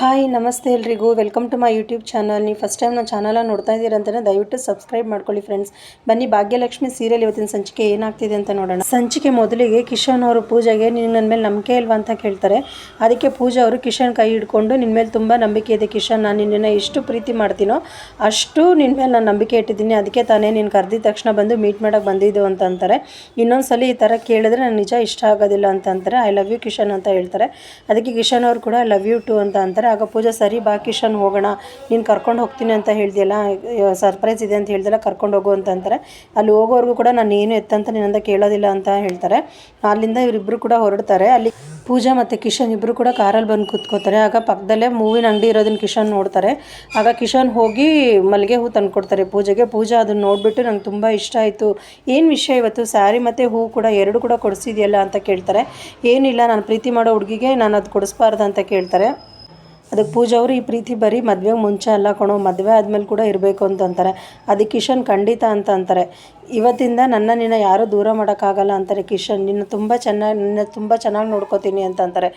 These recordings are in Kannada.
ಹಾಯ್, ನಮಸ್ತೆ ಎಲ್ರಿಗೂ. Welcome to my YouTube channel ನೀವು ಫಸ್ಟ್ ಟೈಮ್ ನನ್ನ ಚಾನಲ ನೋಡ್ತಾ ಇದ್ದೀರಾ ಅಂತಲೇ ದಯವಿಟ್ಟು ಸಬ್ಸ್ಕ್ರೈಬ್ ಮಾಡ್ಕೊಳ್ಳಿ ಫ್ರೆಂಡ್ಸ್ ಬನ್ನಿ, ಭಾಗ್ಯಲಕ್ಷ್ಮಿ ಸೀರಿಯಲ್ ಇವತ್ತಿನ ಸಂಚಿಕೆ ಏನಾಗ್ತಿದೆ ಅಂತ ನೋಡೋಣ. ಸಂಚಿಕೆ ಮೊದಲಿಗೆ ಕಿಶನ್ ಅವರು ಪೂಜೆಗೆ ನೀನು ನನ್ನ ಮೇಲೆ ನಂಬಿಕೆ ಇಲ್ವಾ ಅಂತ ಕೇಳ್ತಾರೆ. ಅದಕ್ಕೆ ಪೂಜೆ ಅವರು ಕಿಶನ್ ಕೈ ಹಿಡ್ಕೊಂಡು ನಿನ್ನ ಮೇಲೆ ತುಂಬ ನಂಬಿಕೆ ಇದೆ ಕಿಶನ್, ನಾನು ನಿನ್ನನ್ನು ಎಷ್ಟು ಪ್ರೀತಿ ಮಾಡ್ತೀನೋ ಅಷ್ಟು ನಿನ್ನ ಮೇಲೆ ನಾನು ನಂಬಿಕೆ ಇಟ್ಟಿದ್ದೀನಿ. ಅದಕ್ಕೆ ತಾನೇ ನೀನು ಕರೆದಿದ ತಕ್ಷಣ ಬಂದು ಮೀಟ್ ಮಾಡೋಕ್ಕೆ ಬಂದಿದ್ದು ಅಂತ ಅಂತಾರೆ. ಇನ್ನೊಂದ್ಸಲ ಈ ಥರ ಕೇಳಿದ್ರೆ ನಾನು ನಿಜ ಇಷ್ಟ ಆಗೋದಿಲ್ಲ ಅಂತ ಅಂತಾರೆ. ಐ ಲವ್ ಯು ಕಿಶನ್ ಅಂತ ಹೇಳ್ತಾರೆ. ಅದಕ್ಕೆ ಕಿಶನ್ ಅವರು ಕೂಡ ಲವ್ ಯು ಟು ಅಂತ ಅಂತಾರೆ. ಆಗ ಪೂಜಾ, ಸರಿ ಬಾ ಕಿಶನ್ ಹೋಗೋಣ, ನೀನು ಕರ್ಕೊಂಡು ಹೋಗ್ತೀನಿ ಅಂತ ಹೇಳಿದೆಯಲ್ಲ ಸರ್ಪ್ರೈಸ್ ಇದೆ ಅಂತ ಹೇಳಿದೆಲ್ಲ, ಕರ್ಕೊಂಡು ಹೋಗು ಅಂತ ಅಂತಾರೆ. ಅಲ್ಲಿ ಹೋಗೋವರೆಗೂ ಕೂಡ ನಾನು ಏನು ಎತ್ತಂತ ನಿನ್ನಂತ ಕೇಳೋದಿಲ್ಲ ಅಂತ ಹೇಳ್ತಾರೆ. ಅಲ್ಲಿಂದ ಇವರಿಬ್ಬರು ಕೂಡ ಹೊರಡ್ತಾರೆ. ಅಲ್ಲಿ ಪೂಜಾ ಮತ್ತು ಕಿಶನ್ ಇಬ್ಬರು ಕೂಡ ಕಾರಲ್ಲಿ ಬಂದು ಕೂತ್ಕೋತಾರೆ. ಆಗ ಪಕ್ಕದಲ್ಲೇ ಮೂವಿನ ಅಂಗಡಿ ಇರೋದನ್ನ ಕಿಶನ್ ನೋಡ್ತಾರೆ. ಆಗ ಕಿಶನ್ ಹೋಗಿ ಮಲ್ಲಿಗೆ ಹೂ ತಂದು ಕೊಡ್ತಾರೆ ಪೂಜೆಗೆ. ಪೂಜಾ ಅದನ್ನು ನೋಡಿಬಿಟ್ಟು ನಂಗೆ ತುಂಬ ಇಷ್ಟ ಆಯಿತು. ಏನು ವಿಷಯ ಇವತ್ತು? ಸ್ಯಾರಿ ಮತ್ತು ಹೂ ಕೂಡ ಎರಡು ಕೂಡ ಕೊಡಿಸಿದೆಯಲ್ಲ ಅಂತ ಕೇಳ್ತಾರೆ. ಏನಿಲ್ಲ, ನಾನು ಪ್ರೀತಿ ಮಾಡೋ ಹುಡುಗಿಗೆ ನಾನು ಅದು ಕೊಡಿಸ್ಬಾರ್ದು ಅಂತ ಕೇಳ್ತಾರೆ. ಅದಕ್ಕೆ ಪೂಜಾ ಅವರು ಈ ಪ್ರೀತಿ ಬರೀ ಮದುವೆಗೆ ಮುಂಚೆ ಅಲ್ಲ ಕಣೋ, ಮದುವೆ ಆದಮೇಲೆ ಕೂಡ ಇರಬೇಕು ಅಂತ ಅಂತಾರೆ. ಅದಕ್ಕೆ ಕಿಶನ್ ಖಂಡಿತ ಅಂತ ಅಂತಾರೆ. ಇವತ್ತಿಂದ ನನ್ನ ನಿನ್ನ ಯಾರೂ ದೂರ ಮಾಡೋಕ್ಕಾಗಲ್ಲ ಅಂತಾರೆ ಕಿಶನ್. ನಿನ್ನ ತುಂಬ ಚೆನ್ನಾಗಿ, ನಿನ್ನ ತುಂಬ ಚೆನ್ನಾಗಿ ನೋಡ್ಕೋತೀನಿ ಅಂತ ಅಂತಾರೆ.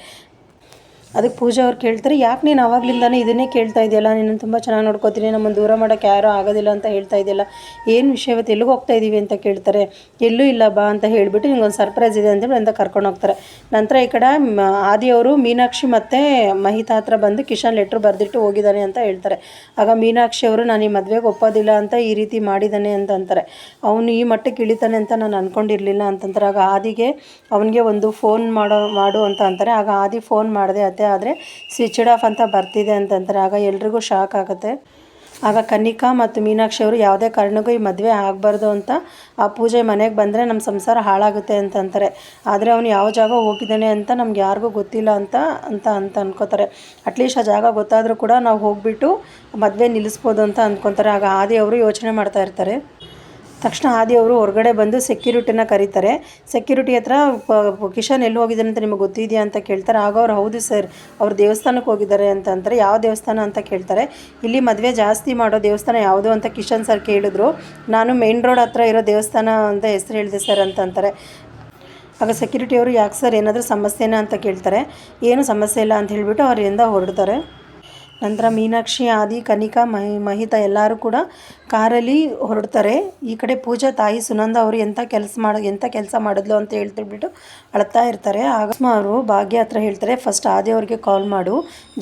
ಅದಕ್ಕೆ ಪೂಜಾ ಅವ್ರು ಕೇಳ್ತಾರೆ, ಯಾಕೆ ನೀನು ಆವಾಗಲಿಂದಾನೇ ಇದನ್ನೇ ಕೇಳ್ತಾ ಇದೆಯಲ್ಲ ನೀನು ತುಂಬ ಚೆನ್ನಾಗಿ ನೋಡ್ಕೋತೀನಿ, ನಮ್ಮನ್ನು ದೂರ ಮಾಡೋಕ್ಕೆ ಯಾರೂ ಆಗೋದಿಲ್ಲ ಅಂತ ಹೇಳ್ತಾ ಇದೆಯಲ್ಲ, ಏನು ವಿಷಯ ಇವತ್ತು ಎಲ್ಲಿಗೆ ಹೋಗ್ತಾ ಇದ್ದೀವಿ ಅಂತ ಕೇಳ್ತಾರೆ, ಎಲ್ಲೂ ಇಲ್ಲ ಬಾ ಅಂತ ಹೇಳಿಬಿಟ್ಟು ನಿಂಗೊಂದು ಸರ್ಪ್ರೈಸ್ ಇದೆ ಅಂತೇಳಿ ಅಂತ ಕರ್ಕೊಂಡು ಹೋಗ್ತಾರೆ. ನಂತರ ಈ ಕಡೆ ಆದಿಯವರು ಮೀನಾಕ್ಷಿ ಮತ್ತು ಮಹಿತಾ ಹತ್ರ ಬಂದು ಕಿಶನ್ ಲೆಟ್ರ್ ಬರೆದಿಟ್ಟು ಹೋಗಿದ್ದಾನೆ ಅಂತ ಹೇಳ್ತಾರೆ. ಆಗ ಮೀನಾಕ್ಷಿ ಅವರು, ನಾನು ಈ ಮದುವೆಗೆ ಒಪ್ಪೋದಿಲ್ಲ ಅಂತ ಈ ರೀತಿ ಮಾಡಿದ್ದಾನೆ ಅಂತ ಅಂತಾರೆ. ಅವನು ಈ ಮಟ್ಟಕ್ಕೆ ಇಳಿತಾನೆ ಅಂತ ನಾನು ಅಂದ್ಕೊಂಡಿರಲಿಲ್ಲ ಅಂತಂತಾರೆ ಆಗ ಆದಿಗೆ ಅವನಿಗೆ ಒಂದು ಫೋನ್ ಮಾಡೋ, ಮಾಡು ಅಂತ ಅಂತಾರೆ. ಆಗ ಆದಿ ಫೋನ್ ಮಾಡಿದೆ ಅತ್ತೆ ಆದರೆ ಸ್ವಿಚ್ಡ್ ಆಫ್ ಅಂತ ಬರ್ತಿದೆ ಅಂತಂತಾರೆ ಆಗ ಎಲ್ರಿಗೂ ಶಾಕ್ ಆಗುತ್ತೆ. ಆಗ ಕನ್ನಿಕಾ ಮತ್ತು ಮೀನಾಕ್ಷಿ ಅವರು ಯಾವುದೇ ಕಾರಣಕ್ಕೂ ಈ ಮದುವೆ ಆಗಬಾರ್ದು ಅಂತ ಆ ಪೂಜೆ ಮನೆಗೆ ಬಂದರೆ ನಮ್ಮ ಸಂಸಾರ ಹಾಳಾಗುತ್ತೆ ಅಂತ ಅಂತಾರೆ. ಆದರೆ ಅವನು ಯಾವ ಜಾಗ ಹೋಗಿದ್ದಾನೆ ಅಂತ ನಮ್ಗೆ ಯಾರಿಗೂ ಗೊತ್ತಿಲ್ಲ ಅಂತ ಅಂತ ಅಂತ ಅಂದ್ಕೋತಾರೆ ಅಟ್ಲೀಸ್ಟ್ ಆ ಜಾಗ ಗೊತ್ತಾದರೂ ಕೂಡ ನಾವು ಹೋಗಿಬಿಟ್ಟು ಮದುವೆ ನಿಲ್ಲಿಸ್ಬೋದು ಅಂತ ಅಂದ್ಕೊತಾರೆ ಆಗ ಆದಿ ಅವರು ಯೋಚನೆ ಮಾಡ್ತಾ ಇರ್ತಾರೆ. ತಕ್ಷಣ ಆದಿ ಅವರು ಹೊರಗಡೆ ಬಂದು ಸೆಕ್ಯೂರಿಟಿನ ಕರೀತಾರೆ. ಸೆಕ್ಯೂರಿಟಿ ಹತ್ರ ಕಿಶನ್ ಎಲ್ಲಿ ಹೋಗಿದ್ದಾನೆ ಅಂತ ನಿಮಗೆ ಗೊತ್ತಿದೆಯಾ ಅಂತ ಕೇಳ್ತಾರೆ. ಆಗ ಅವ್ರು, ಹೌದು ಸರ್, ಅವ್ರು ದೇವಸ್ಥಾನಕ್ಕೆ ಹೋಗಿದ್ದಾರೆ ಅಂತ ಅಂತಾರೆ. ಯಾವ ದೇವಸ್ಥಾನ ಅಂತ ಕೇಳ್ತಾರೆ. ಇಲ್ಲಿ ಮದುವೆ ಜಾಸ್ತಿ ಮಾಡೋ ದೇವಸ್ಥಾನ ಯಾವುದು ಅಂತ ಕಿಶನ್ ಸರ್ ಕೇಳಿದ್ರು. ನಾನು ಮೇನ್ ರೋಡ್ ಹತ್ರ ಇರೋ ದೇವಸ್ಥಾನ ಅಂತ ಹೆಸರು ಹೇಳಿದೆ ಸರ್ ಅಂತ ಅಂತಾರೆ. ಆಗ ಸೆಕ್ಯೂರಿಟಿಯವರು ಯಾಕೆ ಸರ್ ಏನಾದರೂ ಸಮಸ್ಯೆನಾ ಅಂತ ಕೇಳ್ತಾರೆ. ಏನು ಸಮಸ್ಯೆ ಇಲ್ಲ ಅಂತ ಹೇಳಿಬಿಟ್ಟು ಅವರಿಂದ ಹೊರಡ್ತಾರೆ. ನಂತರ ಮೀನಾಕ್ಷಿ, ಆದಿ, ಕನಿಕಾ, ಮಹಿ, ಮಹಿತಾ ಎಲ್ಲರೂ ಕೂಡ ಕಾರಲ್ಲಿ ಹೊರಡ್ತಾರೆ. ಈ ಕಡೆ ಪೂಜಾ ತಾಯಿ ಸುನಂದ ಅವರು ಎಂಥ ಕೆಲಸ ಮಾಡ ಎಂಥ ಕೆಲಸ ಮಾಡಿದ್ಲು ಅಂತ ಹೇಳ್ತಿಬಿಟ್ಟು ಅಳ್ತಾ ಇರ್ತಾರೆ. ಆಗ ಅವರು ಭಾಗ್ಯ ಹತ್ರ ಹೇಳ್ತಾರೆ, ಫಸ್ಟ್ ಆದಿ ಅವ್ರಿಗೆ ಕಾಲ್ ಮಾಡು.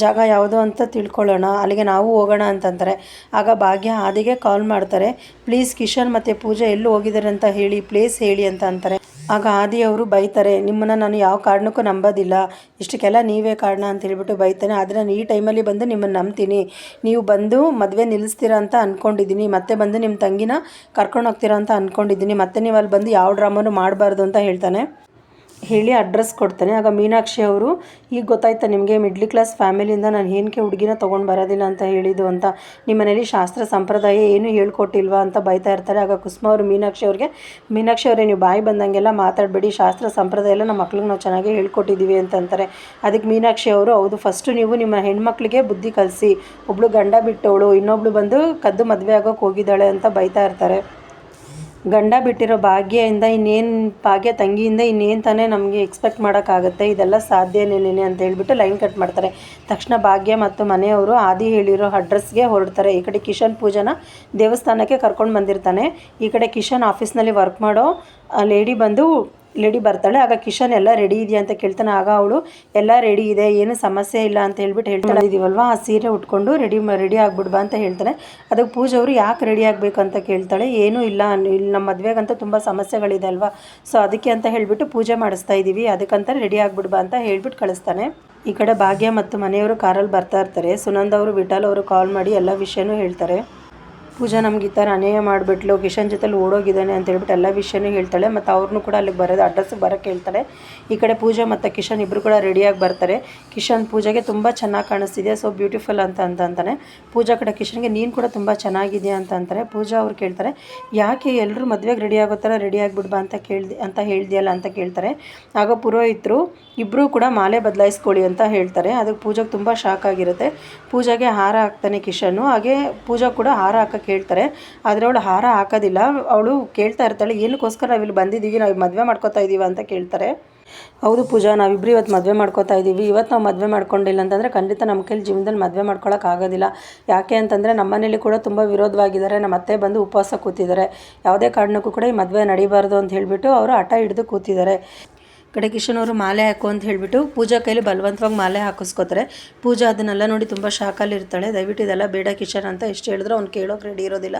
ಜಾಗ ಯಾವುದು ಅಂತ ತಿಳ್ಕೊಳ್ಳೋಣ. ಅಲ್ಲಿಗೆ ನಾವು ಹೋಗೋಣ ಅಂತಂತಾರೆ. ಆಗ ಭಾಗ್ಯ ಆದಿಗೆ ಕಾಲ್ ಮಾಡ್ತಾರೆ. ಪ್ಲೀಸ್ ಕಿಶನ್ ಮತ್ತು ಪೂಜಾ ಎಲ್ಲೂ ಹೋಗಿದ್ದಾರೆ ಅಂತ ಹೇಳಿ ಪ್ಲೇಸ್ ಹೇಳಿ ಅಂತ ಅಂತಾರೆ. ಆಗ ಆದಿಯವರು ಬೈತಾರೆ, ನಿಮ್ಮನ್ನು ನಾನು ಯಾವ ಕಾರಣಕ್ಕೂ ನಂಬೋದಿಲ್ಲ. ಇಷ್ಟಕ್ಕೆಲ್ಲ ನೀವೇ ಕಾರಣ ಅಂತ ಹೇಳಿಬಿಟ್ಟು ಬೈತಾನೆ. ಆದರೆ ನಾನು ಈ ಟೈಮಲ್ಲಿ ಬಂದು ನಿಮ್ಮನ್ನು ನಂಬ್ತೀನಿ. ನೀವು ಬಂದು ಮದುವೆ ನಿಲ್ಲಿಸ್ತೀರ ಅಂತ ಅಂದ್ಕೊಂಡಿದ್ದೀನಿ ಮತ್ತೆ ಬಂದು ನಿಮ್ಮ ತಂಗಿನ ಕರ್ಕೊಂಡು ಹೋಗ್ತೀರಾ ಅಂತ ಅಂದ್ಕೊಂಡಿದ್ದೀನಿ ಮತ್ತೆ ನೀವು ಅಲ್ಲಿ ಬಂದು ಯಾವ ಡ್ರಾಮನು ಮಾಡಬಾರ್ದು ಅಂತ ಹೇಳ್ತಾನೆ. ಹೇಳಿ ಅಡ್ರೆಸ್ ಕೊಡ್ತಾನೆ. ಆಗ ಮೀನಾಕ್ಷಿ ಅವರು, ಈಗ ಗೊತ್ತಾಯ್ತಾ ನಿಮಗೆ ಮಿಡ್ಲ್ ಕ್ಲಾಸ್ ಫ್ಯಾಮಿಲಿಯಿಂದ ನಾನು ಏನಕ್ಕೆ ಹುಡುಗಿನ ತೊಗೊಂಡು ಬರೋದಿಲ್ಲ ಅಂತ ಹೇಳಿದ್ದು ಅಂತ. ನಿಮ್ಮ ಮನೇಲಿ ಶಾಸ್ತ್ರ ಸಂಪ್ರದಾಯ ಏನು ಹೇಳ್ಕೊಟ್ಟಿಲ್ವಾ ಅಂತ ಬೈತಾ ಇರ್ತಾರೆ. ಆಗ ಕುಸುಮ ಅವರು ಮೀನಾಕ್ಷಿ ಅವ್ರಿಗೆ, ಮೀನಾಕ್ಷಿ ಅವರೇ, ನೀವು ಬಾಯಿ ಬಂದಂಗೆಲ್ಲ ಮಾತಾಡಬೇಡಿ. ಶಾಸ್ತ್ರ ಸಂಪ್ರದಾಯ ಎಲ್ಲ ನಮ್ಮ ಮಕ್ಳಿಗೆ ನಾವು ಚೆನ್ನಾಗಿ ಹೇಳ್ಕೊಟ್ಟಿದ್ದೀವಿ ಅಂತ ಅಂತಾರೆ. ಅದಕ್ಕೆ ಮೀನಾಕ್ಷಿ ಅವರು, ಹೌದು ಫಸ್ಟು ನೀವು ನಿಮ್ಮ ಹೆಣ್ಮಕ್ಳಿಗೆ ಬುದ್ಧಿ ಕಲಿಸಿ. ಒಬ್ಳು ಗಂಡ ಬಿಟ್ಟವಳು ಇನ್ನೊಬ್ಳು ಬಂದು ಕದ್ದು ಮದುವೆ ಆಗೋಕೆ ಹೋಗಿದ್ದಾಳೆ ಅಂತ ಬೈತಾ ಇರ್ತಾರೆ. ಗಂಡ ಬಿಟ್ಟಿರೋ ಭಾಗ್ಯದಿಂದ ಇನ್ನೇನು ಭಾಗ್ಯ ತಂಗಿಯಿಂದ ಇನ್ನೇನು ತಾನೇ ನಮಗೆ ಎಕ್ಸ್ಪೆಕ್ಟ್ ಮಾಡೋಕ್ಕಾಗುತ್ತೆ, ಇದೆಲ್ಲ ಸಾಧ್ಯನೇನೇನೆ ಅಂತ ಹೇಳ್ಬಿಟ್ಟು ಲೈನ್ ಕಟ್ ಮಾಡ್ತಾರೆ. ತಕ್ಷಣ ಭಾಗ್ಯ ಮತ್ತು ಮನೆಯವರು ಆದಿ ಹೇಳಿರೋ ಅಡ್ರೆಸ್ಗೆ ಹೊರಡ್ತಾರೆ. ಈ ಕಡೆ ಕಿಶನ್ ಪೂಜನ ದೇವಸ್ಥಾನಕ್ಕೆ ಕರ್ಕೊಂಡು ಬಂದಿರ್ತಾನೆ. ಈ ಕಡೆ ಕಿಶನ್ ಆಫೀಸ್ನಲ್ಲಿ ವರ್ಕ್ ಮಾಡೋ ಲೇಡಿ ಬಂದು ಲೇಡಿ ಬರ್ತಾಳೆ, ಆಗ ಕಿಶನ್ ಎಲ್ಲ ರೆಡಿ ಇದೆಯಾ ಅಂತ ಕೇಳ್ತಾನೆ. ಆಗ ಅವಳು, ಎಲ್ಲ ರೆಡಿ ಇದೆ, ಏನು ಸಮಸ್ಯೆ ಇಲ್ಲ ಅಂತ ಹೇಳ್ಬಿಟ್ಟು ಹೇಳ್ತಾ ಇದೀವಲ್ವಾ? ಆ ಸೀರೆ ಉಟ್ಕೊಂಡು ರೆಡಿ ರೆಡಿ ಆಗ್ಬಿಡ್ಬಾ ಅಂತ ಹೇಳ್ತಾನೆ. ಅದಕ್ಕೆ ಪೂಜೆ ಅವರು, ಯಾಕೆ ರೆಡಿ ಆಗಬೇಕು? ಅಂತ ಕೇಳ್ತಾಳೆ. ಏನೂ ಇಲ್ಲ ಇಲ್ಲಿ ನಮ್ಮ ಮದುವೆಗಂತ ತುಂಬ ಸಮಸ್ಯೆಗಳಿದೆ ಅಲ್ವಾ? ಸೊ, ಅದಕ್ಕೆ ಅಂತ ಹೇಳಿಬಿಟ್ಟು ಪೂಜೆ ಮಾಡಿಸ್ತಾ ಇದ್ದೀವಿ ಅದಕ್ಕಂತ ರೆಡಿ ಆಗ್ಬಿಡ್ಬಾ ಅಂತ ಹೇಳ್ಬಿಟ್ಟು ಕಳಿಸ್ತಾನೆ. ಈ ಕಡೆ ಭಾಗ್ಯ ಮತ್ತು ಮನೆಯವರು ಕಾರಲ್ಲಿ ಬರ್ತಾ ಇರ್ತಾರೆ. ಸುನಂದ ಅವರು, ವಿಠಾಲ್ ಅವರು ಕಾಲ್ ಮಾಡಿ ಎಲ್ಲ ವಿಷಯನೂ ಹೇಳ್ತಾರೆ. ಪೂಜಾ ನಮ್ಗೆ ಈ ಥರ ಅನ್ಯಾಯ ಮಾಡಿಬಿಟ್ಲು, ಕಿಶನ್ ಜೊತೆಲಿ ಓಡೋಗಿದ್ದಾನೆ ಅಂತ ಹೇಳ್ಬಿಟ್ಟು ಎಲ್ಲ ವಿಷಯನೂ ಹೇಳ್ತಾಳೆ ಮತ್ತು ಅವ್ರನ್ನೂ ಕೂಡ ಅಲ್ಲಿಗೆ ಬರೋದು ಅಡ್ರೆಸ್ಸಿಗೆ ಬರೋಕ್ಕೆ ಹೇಳ್ತಾಳೆ. ಈ ಕಡೆ ಪೂಜಾ ಮತ್ತು ಕಿಶನ್ ಇಬ್ಬರು ಕೂಡ ರೆಡಿಯಾಗಿ ಬರ್ತಾರೆ. ಕಿಶನ್ ಪೂಜೆಗೆ ತುಂಬ ಚೆನ್ನಾಗಿ ಕಾಣಿಸ್ತಿದೆ ಸೊ ಬ್ಯೂಟಿಫುಲ್ ಅಂತ ಅಂತ ಅಂತಾನೆ. ಪೂಜಾ ಕಡೆ ಕಿಶನ್ಗೆ, ನೀನು ಕೂಡ ತುಂಬ ಚೆನ್ನಾಗಿದೆಯಾ? ಅಂತ ಅಂತಾರೆ. ಪೂಜಾ ಅವ್ರು ಕೇಳ್ತಾರೆ, ಯಾಕೆ ಎಲ್ಲರೂ ಮದುವೆಗೆ ರೆಡಿ ಆಗೋ ಥರ ರೆಡಿ ಆಗಿಬಿಡ್ಬಾ ಅಂತ ಕೇಳ್ದಿ, ಅಂತ ಹೇಳ್ದಿಯಲ್ಲ? ಅಂತ ಕೇಳ್ತಾರೆ. ಆಗ ಪುರೋಹಿತರು ಇಬ್ಬರೂ ಕೂಡ ಮಾಲೆ ಬದಲಾಯಿಸ್ಕೊಳ್ಳಿ ಅಂತ ಹೇಳ್ತಾರೆ. ಅದಕ್ಕೆ ಪೂಜಾಗೆ ತುಂಬ ಶಾಕ್ ಆಗಿರುತ್ತೆ. ಪೂಜಾಗೆ ಹಾರ ಹಾಕ್ತಾನೆ ಕಿಶನ್ನು. ಹಾಗೆ ಪೂಜಾ ಕೂಡ ಹಾರ ಹಾಕಕ್ಕೆ ಕೇಳ್ತಾರೆ. ಆದರೆ ಅವಳು ಹಾರ ಹಾಕೋದಿಲ್ಲ. ಅವಳು ಕೇಳ್ತಾ ಇರ್ತಾಳೆ, ಏನಕ್ಕೋಸ್ಕರ ನಾವಿಲ್ಲಿ ಬಂದಿದ್ದೀವಿ? ನಾವು ಮದುವೆ ಮಾಡ್ಕೋತಾ ಇದ್ದೀವಿ ಅಂತ ಕೇಳ್ತಾರೆ. ಹೌದು ಪೂಜಾ ನಾವಿಬ್ಬರು ಇವತ್ತು ಮದುವೆ ಮಾಡ್ಕೋತಾ ಇದ್ದೀವಿ ಇವತ್ತು ನಾವು ಮದುವೆ ಮಾಡ್ಕೊಂಡಿಲ್ಲ. ಅಂತಂದರೆ ಖಂಡಿತ ನಮ್ಮ ಕೈಲಿ ಜೀವನದಲ್ಲಿ ಮದುವೆ ಆಗೋದಿಲ್ಲ. ಯಾಕೆ ಅಂತಂದರೆ ನಮ್ಮ ಮನೇಲಿ ಕೂಡ ತುಂಬ ವಿರೋಧವಾಗಿದ್ದಾರೆ. ನಮ್ಮ ಅತ್ತೆ ಬಂದು ಉಪವಾಸ ಕೂತಿದ್ದಾರೆ. ಯಾವುದೇ ಕಾರಣಕ್ಕೂ ಕೂಡ ಈ ಮದುವೆ ನಡಿಬಾರ್ದು ಅಂತ ಹೇಳಿಬಿಟ್ಟು ಅವರು ಹಠ ಹಿಡಿದು ಕೂತಿದ್ದಾರೆ. ಕಡೆ ಕಿಶನ್ ಅವರು ಮಾಲೆ ಹಾಕು ಅಂತ ಹೇಳಿಬಿಟ್ಟು ಪೂಜಾ ಕೈಲಿ ಬಲವಂತವಾಗಿ ಮಾಲೆ ಹಾಕಿಸ್ಕೋತಾರೆ. ಪೂಜಾ ಅದನ್ನೆಲ್ಲ ನೋಡಿ ತುಂಬ ಶಾಕಲ್ಲಿ ಇರ್ತಾಳೆ. ದಯವಿಟ್ಟು ಇದೆಲ್ಲ ಬೇಡ ಕಿಶನ್ ಅಂತ ಎಷ್ಟು ಹೇಳಿದ್ರು ಅವ್ನು ಕೇಳೋಕೆ ರೆಡಿ ಇರೋದಿಲ್ಲ.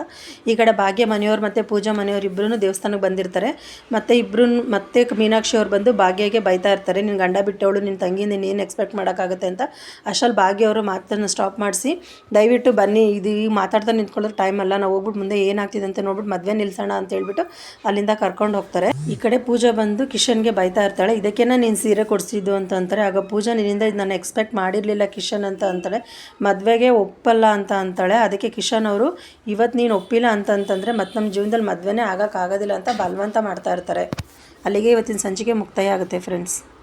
ಈ ಕಡೆ ಭಾಗ್ಯ ಮನೆಯವ್ರು ಮತ್ತು ಪೂಜಾ ಮನೆಯವ್ರು ಇಬ್ಬರೂ ದೇವಸ್ಥಾನಕ್ಕೆ ಬಂದಿರ್ತಾರೆ. ಮತ್ತು ಇಬ್ಬರು ಮತ್ತೆ ಮೀನಾಕ್ಷಿ ಅವ್ರು ಬಂದು ಭಾಗ್ಯಗೆ ಬೈತಾ ಇರ್ತಾರೆ. ನಿನ್ನ ಗಂಡ ಬಿಟ್ಟವಳು ನಿನ್ನ ತಂಗಿ ನೀನು ಏನು ಎಕ್ಸ್ಪೆಕ್ಟ್ ಮಾಡೋಕ್ಕಾಗುತ್ತೆ ಅಂತ. ಅಷ್ಟಲ್ಲಿ ಭಾಗ್ಯ ಅವರು ಮಾತನ್ನು ಸ್ಟಾಪ್ ಮಾಡಿಸಿ, ದಯವಿಟ್ಟು ಬನ್ನಿ, ಇದು ಈಗ ಮಾತಾಡ್ತಾ ನಿಂತ್ಕೊಳ್ಳೋದು ಟೈಮ್ ಅಲ್ಲ. ನಾವು ಹೋಗ್ಬಿಟ್ಟು ಮುಂದೆ ಏನಾಗ್ತಿದೆ ಅಂತ ನೋಡ್ಬಿಟ್ಟು ಮದುವೆ ನಿಲ್ಸೋಣ ಅಂತ ಹೇಳ್ಬಿಟ್ಟು ಅಲ್ಲಿಂದ ಕರ್ಕೊಂಡು ಹೋಗ್ತಾರೆ. ಈ ಕಡೆ ಪೂಜಾ ಬಂದು ಕಿಶನ್ಗೆ ಬೈತಾ ಇರ್ತಾಳೆ. ಇದಕ್ಕೆನ ನೀನು ಸೀರೆ ಕೊಡಿಸಿದ್ದು? ಅಂತ ಅಂತಾರೆ. ಆಗ ಪೂಜಾ, ನಿನ್ನಿಂದ ಇದು ನಾನು ಎಕ್ಸ್ಪೆಕ್ಟ್ ಮಾಡಿರಲಿಲ್ಲ ಕಿಶನ್ ಅಂತ ಅಂತಾಳೆ. ಮದುವೆಗೆ ಒಪ್ಪಲ್ಲ ಅಂತ ಅಂತಾಳೆ. ಅದಕ್ಕೆ ಕಿಶನ್ ಅವರು ಇವತ್ತು ನೀನು ಒಪ್ಪಿಲ್ಲ ಅಂತ ಅಂತಂದರೆ ಮತ್ತು ನಮ್ಮ ಜೀವನದಲ್ಲಿ ಮದುವೆನೇ ಆಗೋಕ್ಕಾಗೋದಿಲ್ಲ ಅಂತ ಬಲವಂತ ಮಾಡ್ತಾ ಇರ್ತಾರೆ. ಅಲ್ಲಿಗೆ ಇವತ್ತಿನ ಸಂಚಿಕೆ ಮುಕ್ತಾಯ ಆಗುತ್ತೆ ಫ್ರೆಂಡ್ಸ್